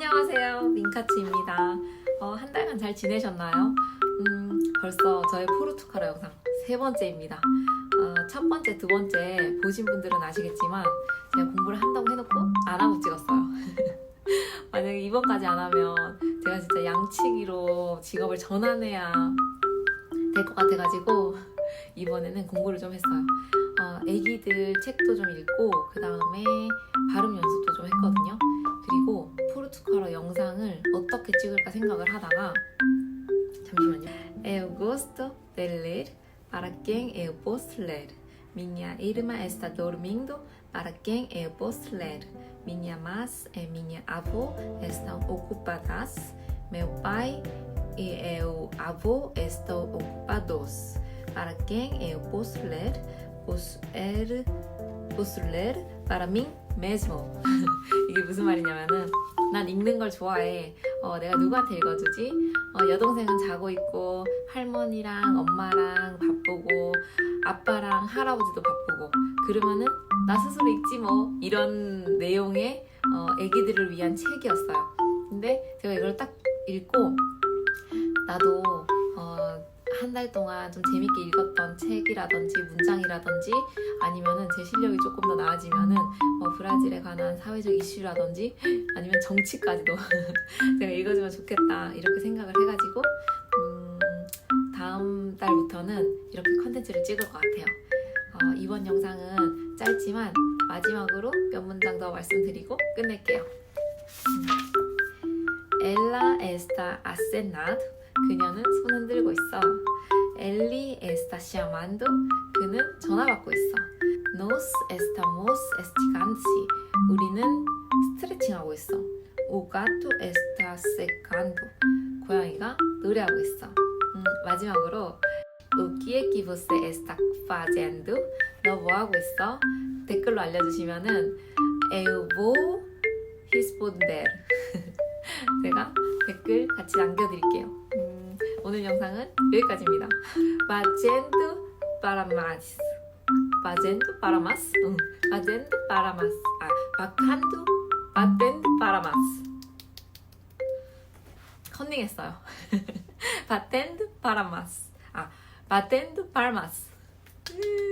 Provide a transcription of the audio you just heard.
안녕하세요. 민카츠입니다. 어, 한 달간 잘 지내셨나요? 음, 벌써 저의 포르투갈어 영상 세 번째입니다. 어, 첫 번째, 두 번째 보신 분들은 아시겠지만 제가 공부를 한다고 해놓고 안 하고 찍었어요. 만약에 이번까지 안 하면 제가 진짜 양치기로 직업을 전환해야 될 것 같아가지고 이번에는 공부를 좀 했어요. 어, 애기들 책도 좀 읽고 그 다음에 발음 연습도 좀 했거든요. 그리고 포르투갈어 영상을 어떻게 찍을까 생각을 하다가 잠시만요. Eu gosto de ler para quem eu posso ler. Minha irmã está dormindo para quem eu posso ler. Minha mãe e minha avó estão ocupadas. Meu pai e eu avô estão ocupados. Para quem eu posso ler, posso ler, posso ler para mim mesmo. 이게 무슨 말이냐면은 난 읽는 걸 좋아해. 어, 내가 누구한테 읽어주지? 어, 여동생은 자고 있고 할머니랑 엄마랑 바쁘고 아빠랑 할아버지도 바쁘고 그러면은 나 스스로 읽지 뭐 이런 내용의 어, 애기들을 위한 책이었어요. 근데 제가 이걸 딱 읽고 나도 어, 한 달 동안 좀 재밌게 읽었던 책이라든지 문장이라든지 아니면은 제 실력이 조금 더 나아지면은 뭐 브라질에 관한 사회적 이슈라든지 아니면 정치까지도 제가 읽어주면 좋겠다 이렇게 생각을 해가지고 음, 다음 달부터는 이렇게 컨텐츠를 찍을 것 같아요. 어, 이번 영상은 짧지만 마지막으로 몇 문장 더 말씀드리고 끝낼게요. 엘라 에스타 아세나드 그녀는 손 흔들고 있어. 엘리 에스타 시아만도 그는 전화 받고 있어. Nos estamos estirando 우리는 스트레칭하고 있어. O gato está secando 고양이가 노래하고 있어. 음, 마지막으로 O que que você está fazendo? 너 뭐 하고 있어? 댓글로 알려주시면은 Eu vou responder. 제가 댓글 같이 남겨드릴게요. 음, 오늘 영상은 여기까지입니다. Mais. Fazendo para mais. 응. Para mais. 아, batendo para mais. 컨닝했어요. para mais. 아, mais. 음,